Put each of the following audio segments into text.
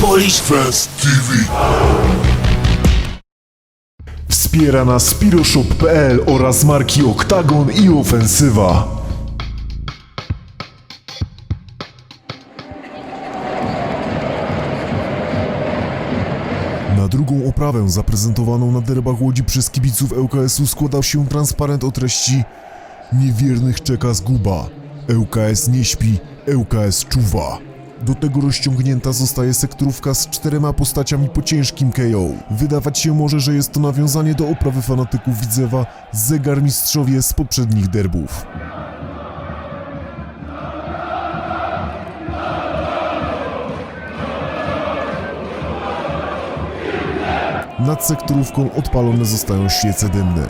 Polish Fest TV. Wspiera nas Spiroshop.pl oraz marki Oktagon i Ofensywa. Na drugą oprawę zaprezentowaną na derbach Łodzi przez kibiców ŁKS-u składał się transparent o treści Niewiernych czeka zguba. ŁKS nie śpi, ŁKS czuwa. Do tego rozciągnięta zostaje sektorówka z czterema postaciami po ciężkim KO. Wydawać się może, że jest to nawiązanie do oprawy fanatyków Widzewa Zegarmistrzowie z poprzednich derbów. Nad sektorówką odpalone zostają świece dymne.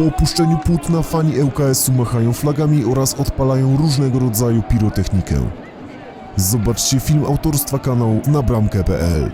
Po opuszczeniu płótna fani ŁKS-u machają flagami oraz odpalają różnego rodzaju pirotechnikę. Zobaczcie film autorstwa kanału na bramkę.pl.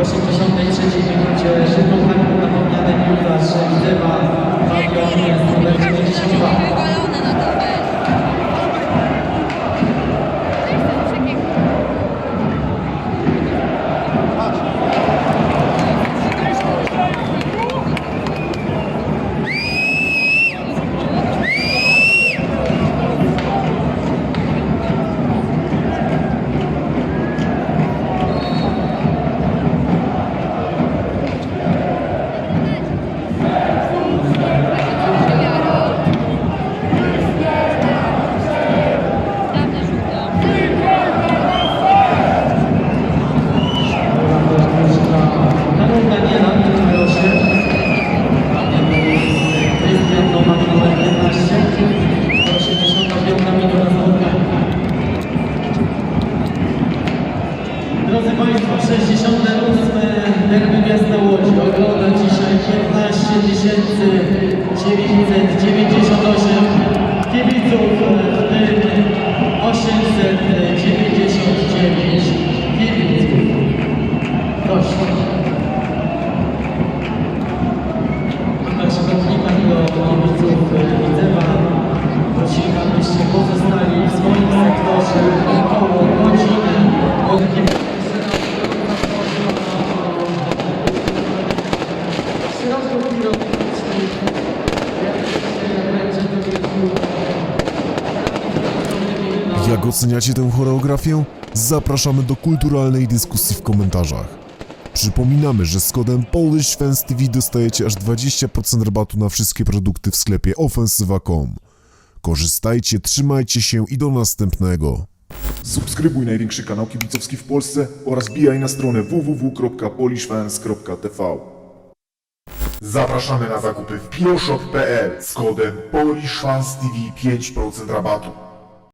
83 minucie szybką taką napomniany piłkarz Gdyba Fabian numer 92. Kibice, Kibice, Kibice Satoshi, Kibice Ukrainy, 800 Jak oceniacie tę choreografię? Zapraszamy do kulturalnej dyskusji w komentarzach. Przypominamy, że z kodem PolishFansTV dostajecie aż 20% rabatu na wszystkie produkty w sklepie ofensywa.com. Korzystajcie, trzymajcie się i do następnego. Subskrybuj największy kanał kibicowski w Polsce oraz bijaj na stronę www.polishfans.tv Zapraszamy na zakupy w pioshop.pl z kodem PolishFansTV 5% rabatu.